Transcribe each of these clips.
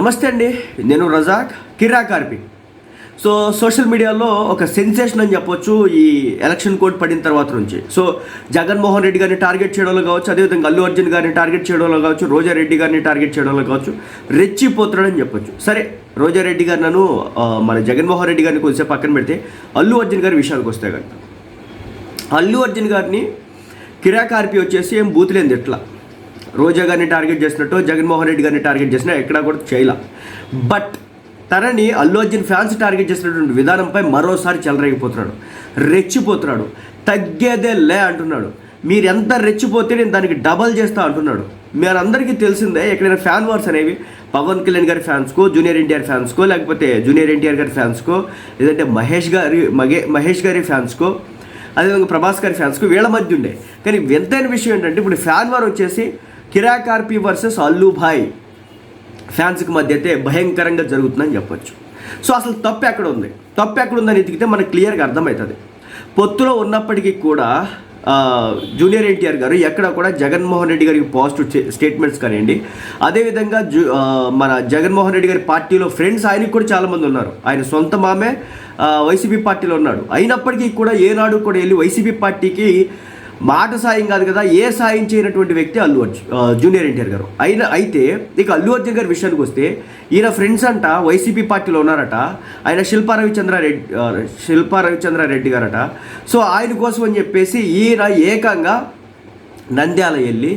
నమస్తే అండి. నేను రజాక్ కిరా కార్పి సో సోషల్ మీడియాలో ఒక సెన్సేషన్ అని చెప్పొచ్చు ఈ ఎలక్షన్ కోడ్ పడిన తర్వాత నుంచి. సో జగన్మోహన్ రెడ్డి గారిని టార్గెట్ చేయడంలో కావచ్చు అదేవిధంగా అల్లు అర్జున్ గారిని టార్గెట్ చేయడంలో కావచ్చు రోజారెడ్డి గారిని టార్గెట్ చేయడంలో కావచ్చు రెచ్చిపోతున్నాడని చెప్పొచ్చు. సరే రోజారెడ్డి గారు నన్ను మన జగన్మోహన్ రెడ్డి గారిని కొద్దిసేపు పక్కన పెడితే అల్లు అర్జున్ గారి విషయానికి వస్తే కనుక అల్లు అర్జున్ గారిని కిరాకార్పి వచ్చేసి ఏం బూతులేంది ఎట్లా? రోజా గారిని టార్గెట్ చేసినట్టు జగన్మోహన్ రెడ్డి గారిని టార్గెట్ చేసినా ఎక్కడా కూడా చేయాల. బట్ తనని అల్లు అర్జున్ ఫ్యాన్స్ టార్గెట్ చేసినటువంటి విధానంపై మరోసారి చెలరేగిపోతున్నాడు. రెచ్చిపోతున్నాడు. తగ్గేదే లే అంటున్నాడు. మీరు ఎంత రెచ్చిపోతే నేను దానికి డబల్ చేస్తా అంటున్నాడు. మీరందరికీ తెలిసిందే ఎక్కడైనా ఫ్యాన్ వార్స్ అనేవి పవన్ కళ్యాణ్ గారి ఫ్యాన్స్కో జూనియర్ ఎన్టీఆర్ ఫ్యాన్స్కో లేకపోతే జూనియర్ ఎన్టీఆర్ గారి ఫ్యాన్స్కో లేదంటే మహేష్ గారి మగే మహేష్ గారి ఫ్యాన్స్కో అదేవిధంగా ప్రభాస్ గారి ఫ్యాన్స్కో వీళ్ళ మధ్య ఉండే. కానీ వింతైన విషయం ఏంటంటే ఇప్పుడు ఫ్యాన్ వార్ వచ్చేసి కిరాకార్పి వర్సెస్ అల్లుభాయ్ ఫ్యాన్స్కి మధ్య అయితే భయంకరంగా జరుగుతుందని చెప్పొచ్చు. సో అసలు తప్పు ఎక్కడ ఉంది తప్పు ఎక్కడ ఉందని ఎతికితే మనకు క్లియర్గా అర్థమవుతుంది. పొత్తులో ఉన్నప్పటికీ కూడా జూనియర్ ఎన్టీఆర్ గారు ఎక్కడ కూడా జగన్మోహన్ రెడ్డి గారికి పాజిటివ్ చే- స్టేట్మెంట్స్ కానివ్వండి అదేవిధంగా జూ మన జగన్మోహన్ రెడ్డి గారి పార్టీలో ఫ్రెండ్స్ ఆయనకి కూడా చాలామంది ఉన్నారు. ఆయన సొంత మామే వైసీపీ పార్టీలో ఉన్నాడు. అయినప్పటికీ కూడా ఏనాడు కూడా వెళ్ళి వైసీపీ పార్టీకి మాట సాయం కాదు కదా ఏ సాయం చేయనటువంటి వ్యక్తి అల్లు అర్జున్ జూనియర్ ఎన్టీఆర్ గారు. అయిన అయితే ఇక అల్లు అర్జున్ గారి విషయానికి వస్తే ఈయన ఫ్రెండ్స్ అంట వైసీపీ పార్టీలో ఉన్నారట ఆయన శిల్పా రవిచంద్రారెడ్డి ఆ, శిల్పా రవిచంద్రారెడ్డి గారట. సో ఆయన కోసం అని చెప్పేసి ఈయన ఏకంగా నంద్యాల వెళ్ళి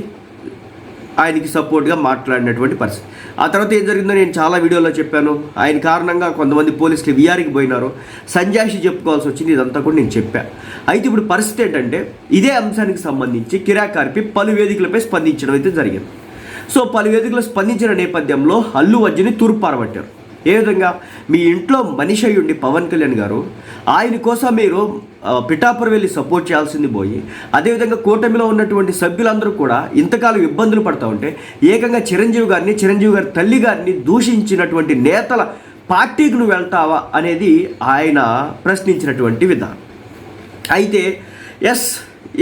ఆయనకి సపోర్ట్గా మాట్లాడినటువంటి పరిస్థితి. ఆ తర్వాత ఏం జరిగిందో నేను చాలా వీడియోలో చెప్పాను. ఆయన కారణంగా కొంతమంది పోలీసులు విఆర్కి పోయినారు. సంజాయిషి చెప్పుకోవాల్సి వచ్చింది ఇదంతా కూడా నేను చెప్పాను అయితే ఇప్పుడు పరిస్థితి ఏంటంటే ఇదే అంశానికి సంబంధించి కిరాకార్పి పలు వేదికలపై స్పందించడం అయితే జరిగింది. సో పలు వేదికలు స్పందించిన నేపథ్యంలో అల్లు అర్జున్ని తూర్పారబట్టారు ఏ విధంగా? మీ ఇంట్లో మనిషి అయ్యుండి పవన్ కళ్యాణ్ గారు ఆయన కోసం మీరు పిఠాపురం వెళ్ళి సపోర్ట్ చేయాల్సింది పోయి అదేవిధంగా కూటమిలో ఉన్నటువంటి సభ్యులందరూ కూడా ఇంతకాలం ఇబ్బందులు పడతా ఉంటే ఏకంగా చిరంజీవి గారిని చిరంజీవి గారి తల్లి గారిని దూషించినటువంటి నేతల పార్టీకి నువ్వు వెళ్తావా అనేది ఆయన ప్రశ్నించినటువంటి విధానం. అయితే ఎస్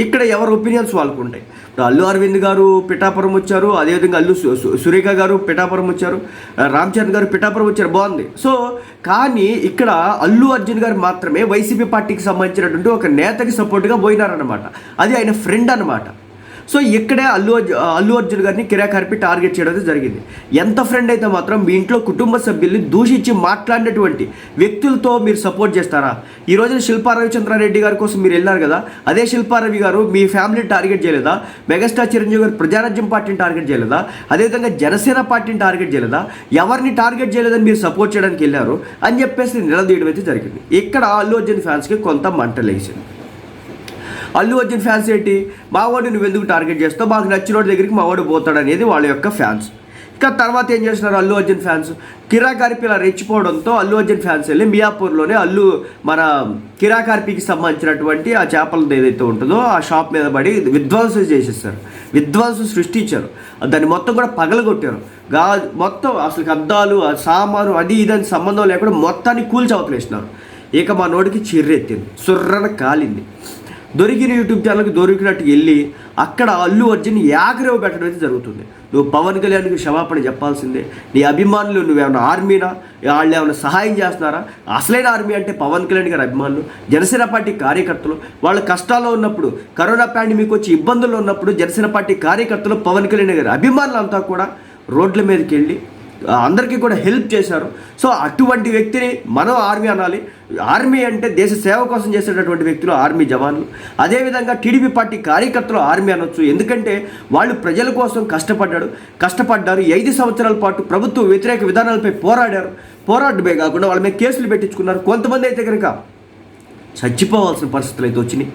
ఇక్కడ ఎవరి ఒపీనియన్స్ వాళ్ళకు ఉంటాయి అల్లు అరవింద్ గారు పిఠాపురం వచ్చారు అదేవిధంగా అల్లు సు- సు- సురేఖ గారు పిఠాపురం వచ్చారు రామ్ చరణ్ గారు పిఠాపురం వచ్చారు బాగుంది. సో కానీ ఇక్కడ అల్లు అర్జున్ గారు మాత్రమే వైసీపీ పార్టీకి సంబంధించినటువంటి ఒక నేతకి సపోర్ట్గా పోయినారనమాట అది ఆయన ఫ్రెండ్ అన్నమాట. సో ఇక్కడే అల్లు అర్జు అల్లు అర్జున్ గారిని కిరాకార్పి టార్గెట్ చేయడం జరిగింది. ఎంత ఫ్రెండ్ అయితే మాత్రం మీ ఇంట్లో కుటుంబ సభ్యుల్ని దూషించి మాట్లాడినటువంటి వ్యక్తులతో మీరు సపోర్ట్ చేస్తారా? ఈ రోజున శిల్పా రవిచంద్రారెడ్డి గారి కోసం మీరు వెళ్ళారు కదా అదే శిల్పారవి గారు మీ ఫ్యామిలీని టార్గెట్ చేయలేదా? మెగాస్టార్ చిరంజీవి గారు ప్రజారాజ్యం పార్టీని టార్గెట్ చేయలేదా? అదేవిధంగా జనసేన పార్టీని టార్గెట్ చేయలేదా? ఎవరిని టార్గెట్ చేయలేదని మీరు సపోర్ట్ చేయడానికి వెళ్ళారు అని చెప్పేసి నిలదీయడం అయితే జరిగింది. ఇక్కడ అల్లు అర్జున్ ఫ్యాన్స్కి కొంత మంటలేసింది అల్లు అర్జున్ ఫ్యాన్స్ ఏంటి? మా నువ్వు ఎందుకు టార్గెట్ చేస్తావు? మాకు నచ్చిన దగ్గరికి మావాడు పోతాడు అనేది వాళ్ళ యొక్క ఫ్యాన్స్. ఇక తర్వాత ఏం చేస్తున్నారు అల్లు అర్జున్ ఫ్యాన్స్? కిరాకార్పి ఇలా రెచ్చిపోవడంతో అల్లు అర్జున్ ఫ్యాన్స్ వెళ్ళి మియాపూర్లోనే అల్లు మన కిరాకార్పికి సంబంధించినటువంటి ఆ చేపలది ఏదైతే ఉంటుందో ఆ షాప్ మీద పడి విధ్వంసం చేసేస్తారు. విధ్వంసం సృష్టించారు. దాన్ని మొత్తం కూడా పగలగొట్టారు. గా మొత్తం అసలు అద్దాలు ఆ సామాను అది ఇదని సంబంధం లేకుండా మొత్తాన్ని కూల్చి అవతలేసినారు. ఇక మా నోటికి చిర్రెత్తింది సుర్రన కాలింది. దొరికిన యూట్యూబ్ ఛానల్కి దొరికినట్టు వెళ్ళి అక్కడ అల్లు అర్జున్ యాగరేవ పెట్టడం అయితే జరుగుతుంది. నువ్వు పవన్ కళ్యాణ్కి క్షమాపణ చెప్పాల్సిందే. నీ అభిమానులు నువ్వేమైనా ఆర్మీనా? వాళ్ళు ఏమైనా సహాయం చేస్తున్నారా? అసలైన ఆర్మీ అంటే పవన్ కళ్యాణ్ గారి అభిమానులు జనసేన పార్టీ కార్యకర్తలు. వాళ్ళ కష్టాల్లో ఉన్నప్పుడు కరోనా పాండమిక్ వచ్చి ఇబ్బందుల్లో ఉన్నప్పుడు జనసేన పార్టీ కార్యకర్తలు పవన్ కళ్యాణ్ గారి అభిమానులు అంతా కూడా రోడ్ల మీదకి వెళ్ళి అందరికీ కూడా హెల్ప్ చేశారు. సో అటువంటి వ్యక్తిని మనం ఆర్మీ అనాలి. ఆర్మీ అంటే దేశ సేవ కోసం చేసేటటువంటి వ్యక్తులు ఆర్మీ జవాన్లు. అదేవిధంగా టీడీపీ పార్టీ కార్యకర్తలు ఆర్మీ అనొచ్చు. ఎందుకంటే వాళ్ళు ప్రజల కోసం కష్టపడ్డాడు కష్టపడ్డారు. ఐదు సంవత్సరాల పాటు ప్రభుత్వ వ్యతిరేక విధానాలపై పోరాడారు. పోరాడమే కాకుండా వాళ్ళ మీద కేసులు పెట్టించుకున్నారు. కొంతమంది అయితే కనుక చచ్చిపోవాల్సిన పరిస్థితులు అయితే వచ్చినాయి.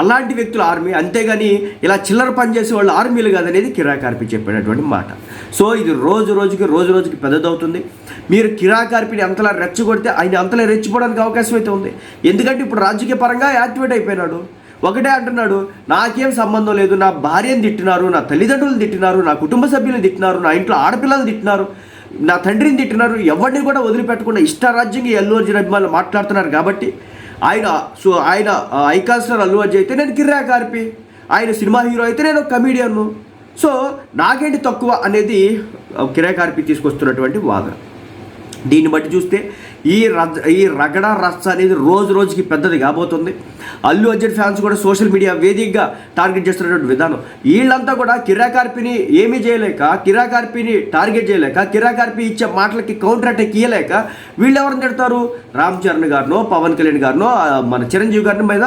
అలాంటి వ్యక్తులు ఆర్మీ అంతేగాని ఇలా చిల్లర పనిచేసే వాళ్ళు ఆర్మీలు కాదనేది కిరాకార్పి చెప్పినటువంటి మాట. సో ఇది రోజు రోజుకి రోజు రోజుకి పెద్దదవుతుంది. మీరు కిరాకార్పిని అంతలా రెచ్చగొడితే ఆయన అంతలా రెచ్చిపోవడానికి అవకాశం అయితే ఉంది. ఎందుకంటే ఇప్పుడు రాజకీయ పరంగా యాక్టివేట్ అయిపోయినాడు. ఒకటే అంటున్నాడు నాకేం సంబంధం లేదు నా భార్యను తిట్టినారు నా తల్లిదండ్రులు తిట్టినారు నా కుటుంబ సభ్యులను తిట్టినారు నా ఇంట్లో ఆడపిల్లలు తిట్టినారు నా తండ్రిని తిట్టినారు ఎవరిని కూడా వదిలిపెట్టకుండా ఇష్టారాజ్యంగా ఈ అల్లు అర్జున్ అభిమానులు మాట్లాడుతున్నారు కాబట్టి ఆయన సో ఆయన ఆ, ఐకాన్ స్టార్ అల్లు అర్జున్ అయితే నేను కిర్రా కార్పి ఆయన సినిమా హీరో అయితే నేను కమీడియన్ను సో నాకేంటి తక్కువ అనేది కిరాయి కార్పి తీసుకొస్తున్నటువంటి వాదన. దీన్ని బట్టి చూస్తే ఈ రజ ఈ రగడ రచ్చ అనేది రోజు రోజుకి పెద్దది కాబోతుంది. అల్లు అర్జున్ ఫ్యాన్స్ కూడా సోషల్ మీడియా వేదికగా టార్గెట్ చేస్తున్నటువంటి విధానం. వీళ్ళంతా కూడా కిరాకార్పిని ఏమీ చేయలేక కిరాకార్పిని టార్గెట్ చేయలేక కిరాకార్పి ఇచ్చే మాటలకి కౌంటర్ అటాక్ ఇయ్యలేక వీళ్ళు ఎవరిని తిడతారు? రామ్ చరణ్ గారినో పవన్ కళ్యాణ్ గారినో మన చిరంజీవి గారిని మీద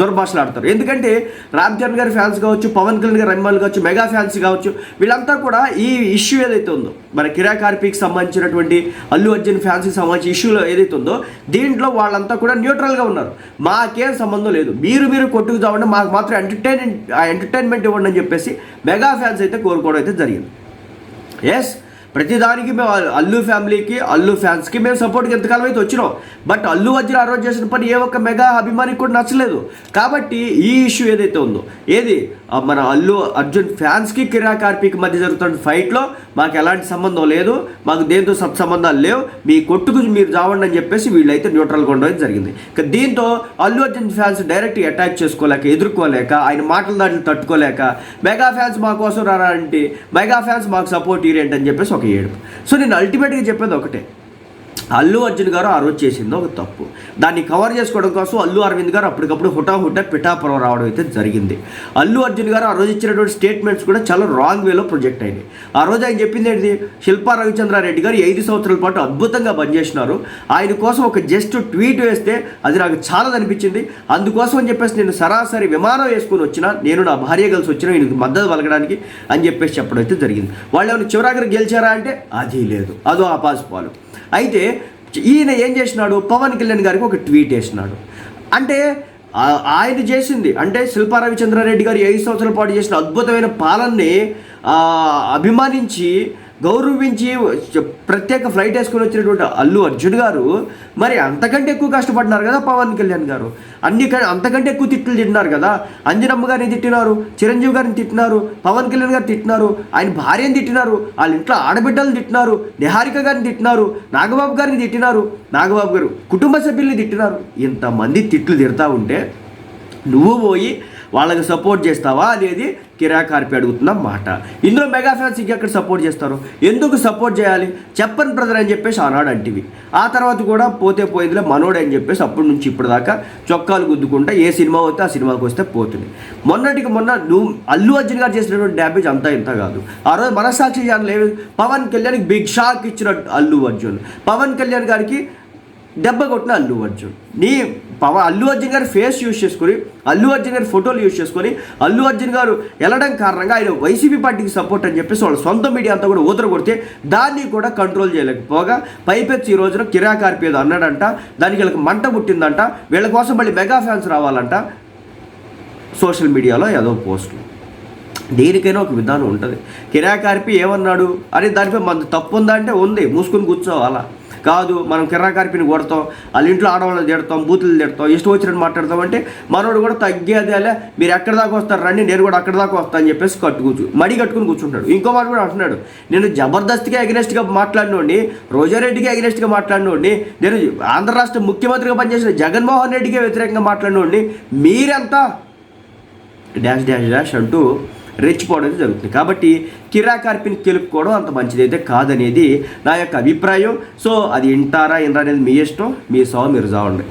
దుర్భాషలు ఆడతారు ఎందుకంటే రామ్ చరణ్ గారి ఫ్యాన్స్ కావచ్చు పవన్ కళ్యాణ్ గారి అభిమానులు కావచ్చు మెగా ఫ్యాన్స్ కావచ్చు వీళ్ళంతా కూడా ఈ ఇష్యూ ఏదైతే ఉందో మన కిరాకార్పికి సంబంధించినటువంటి అల్లు అర్జున్ ఫ్యాన్స్కి సంబంధించి ఇష్యూలో ఏదైతే ఉందో దీంట్లో వాళ్ళంతా కూడా న్యూట్రల్గా ఉన్నారు. మాకేం సంబంధం లేదు. మీరు మీరు కొట్టుకు చావండి మాకు మాత్రం ఎంటర్టైన్ ఎంటర్టైన్మెంట్ ఇవ్వండి అని చెప్పేసి మెగా ఫ్యాన్స్ అయితే కోరుకోవడం అయితే జరిగింది. ఎస్ ప్రతిదానికి మేము అల్లు ఫ్యామిలీకి అల్లు ఫ్యాన్స్కి మేము సపోర్ట్కి ఎంతకాలం అయితే వచ్చినాం బట్ అల్లు వజ్ర ఆ రోజు చేసిన పని ఏ ఒక్క మెగా అభిమానికి కూడా నచ్చలేదు. కాబట్టి ఈ ఇష్యూ ఏదైతే ఉందో ఏది? మన అల్లు అర్జున్ ఫ్యాన్స్కి కిరా కార్పీకి మధ్య జరుగుతున్న ఫైట్లో మాకు ఎలాంటి సంబంధం లేదు మాకు దేంతో సత్సంబంధాలు లేవు మీ కొట్టుకు మీరు చావండి అని చెప్పేసి వీళ్ళైతే న్యూట్రల్గా ఉండడం జరిగింది. ఇక దీంతో Allu Arjun fans direct attack చేసుకోలేక ఎదుర్కోలేక ఆయన మాటల దాంట్లో తట్టుకోలేక మెగా ఫ్యాన్స్ మా కోసం రారా అంటే మెగా ఫ్యాన్స్ మాకు సపోర్ట్ ఇరేంటని చెప్పేసి ఒక ఏడుపు. సో నేను అల్టిమేట్గా చెప్పేది ఒకటే. అల్లు అర్జున్ గారు ఆ రోజు చేసింది ఒక తప్పు. దాన్ని కవర్ చేసుకోవడం కోసం అల్లు అరవింద్ గారు అప్పటికప్పుడు హుటాహుటా పిఠాపురం రావడం అయితే జరిగింది. అల్లు అర్జున్ గారు ఆ రోజు ఇచ్చినటువంటి స్టేట్మెంట్స్ కూడా చాలా రాంగ్ వేలో ప్రొజెక్ట్ అయింది ఆ రోజు ఆయన చెప్పింది ఏంటి? శిల్పా రవిచంద్రారెడ్డి గారు ఐదు సంవత్సరాల పాటు అద్భుతంగా పనిచేసినారు. ఆయన కోసం ఒక జస్ట్ ట్వీట్ వేస్తే అది నాకు చాలా అనిపించింది. అందుకోసం అని చెప్పేసి నేను సరాసరి విమానం వేసుకొని వచ్చిన నేను నా భార్య కలిసి వచ్చిన ఈయనకి మద్దతు పలకడానికి అని చెప్పేసి చెప్పడం అయితే జరిగింది. వాళ్ళు ఏమైనా చివరాఖరి గెలిచారా అంటే అది లేదు. అదో ఆపాసిపాలు అయితే ఈయన ఏం చేసినాడు? పవన్ కళ్యాణ్ గారికి ఒక ట్వీట్ వేసినాడు అంటే ఆయన చేసింది. అంటే శిల్పా రవిచంద్రారెడ్డి గారు ఐదు సంవత్సరాల పాటు చేసిన అద్భుతమైన పాలనని అభిమానించి గౌరవించి ప్రత్యేక ఫ్లైట్ వేసుకొని వచ్చినటువంటి అల్లు అర్జున్ గారు మరి అంతకంటే ఎక్కువ కష్టపడినారు కదా పవన్ కళ్యాణ్ గారు. అన్ని అంతకంటే ఎక్కువ తిట్లు తిట్టినారు కదా. అంజనమ్మ గారిని తిట్టినారు చిరంజీవి గారిని తిట్టినారు పవన్ కళ్యాణ్ గారు తిట్టినారు ఆయన భార్యని తిట్టినారు వాళ్ళ ఇంట్లో ఆడబిడ్డలను తిట్టినారు నిహారిక గారిని తిట్టినారు నాగబాబు గారిని తిట్టినారు నాగబాబు గారు కుటుంబ సభ్యుల్ని తిట్టినారు. ఇంతమంది తిట్లు తిడతా ఉంటే నువ్వు పోయి వాళ్ళకి సపోర్ట్ చేస్తావా? అనేది కిరాకార్పి అడుగుతున్న మాట. ఇందులో మెగా ఫ్యాన్స్ ఇంకెక్కడ సపోర్ట్ చేస్తారు? ఎందుకు సపోర్ట్ చేయాలి? చెప్పని బ్రదర్ అని చెప్పేసి ఆనాడు అంటివి. ఆ తర్వాత కూడా పోతే పోయిందిలే మనోడే అని చెప్పేసి అప్పటి నుంచి ఇప్పటిదాకా దాకా చొక్కాలు గుద్దుకుంటా ఏ సినిమా వస్తే ఆ సినిమాకి వస్తే పోతుంది. మొన్నటికి మొన్న నువ్వు అల్లు అర్జున్ గారు చేసినటువంటి డ్యామేజ్ అంతా ఇంత కాదు. ఆ రోజు మనసాక్షి ఛానల్ పవన్ కళ్యాణ్కి బిగ్ షాక్ ఇచ్చిన అల్లు అర్జున్. పవన్ కళ్యాణ్ గారికి దెబ్బ కొట్టిన అల్లు అర్జున్. నీ పవ అల్లు అర్జున్ గారి ఫేస్ యూజ్ చేసుకొని అల్లు అర్జున్ గారి ఫోటోలు యూజ్ చేసుకొని అల్లు అర్జున్ గారు వెళ్ళడం కారణంగా ఆయన వైసీపీ పార్టీకి సపోర్ట్ అని చెప్పేసి వాళ్ళ సొంత మీడియా అంతా కూడా ఊతర కొడితే దాన్ని కూడా కంట్రోల్ చేయలేకపోగా పైపెచ్చి ఈ రోజున కిరాకార్పి ఏదో అన్నాడంట దానికి వీళ్ళకి మంట పుట్టిందంట వీళ్ళ కోసం మళ్ళీ మెగా ఫ్యాన్స్ రావాలంట. సోషల్ మీడియాలో ఏదో పోస్టులు దేనికైనా ఒక విధానం ఉంటుంది. కిరాకార్పి ఏమన్నాడు? అని దానిపై మన తప్పు ఉందా అంటే ఉంది. మూసుకొని కూర్చోవాలా? కాదు మనం కిరాకార్పిని కొడతాం వాళ్ళ ఇంట్లో ఆడవాళ్ళు తిడతాం బూతులు తిడతాం ఇష్టం వచ్చినట్టు మాట్లాడతాం అంటే మనోడు కూడా తగ్గేదేలే మీరు ఎక్కడి దాకా వస్తారు? రండి నేను కూడా అక్కడి దాకా వస్తాను అని చెప్పేసి కట్టు కూర్చు మడి కట్టుకుని కూర్చుంటాడు. ఇంకో మాట కూడా అంటున్నాడు. నేను జబర్దస్త్గా అగ్నెస్ట్గా మాట్లాడినోడిని రోజారెడ్డికి అగ్నెస్ట్గా మాట్లాడినోడిని నేను ఆంధ్ర రాష్ట్ర ముఖ్యమంత్రిగా పనిచేసిన జగన్మోహన్ రెడ్డికి వ్యతిరేకంగా మాట్లాడినోడిని మీరెంత? డాష్ డాష్ డాష్ అంటూ రెచ్చిపోవడం జరుగుతుంది. కాబట్టి కిరాకార్పిని గెలుపుకోవడం అంత మంచిదైతే కాదనేది నా యొక్క అభిప్రాయం. సో అది వింటారా వినరా అనేది మీ ఇష్టం మీ సవ మీరు చావండి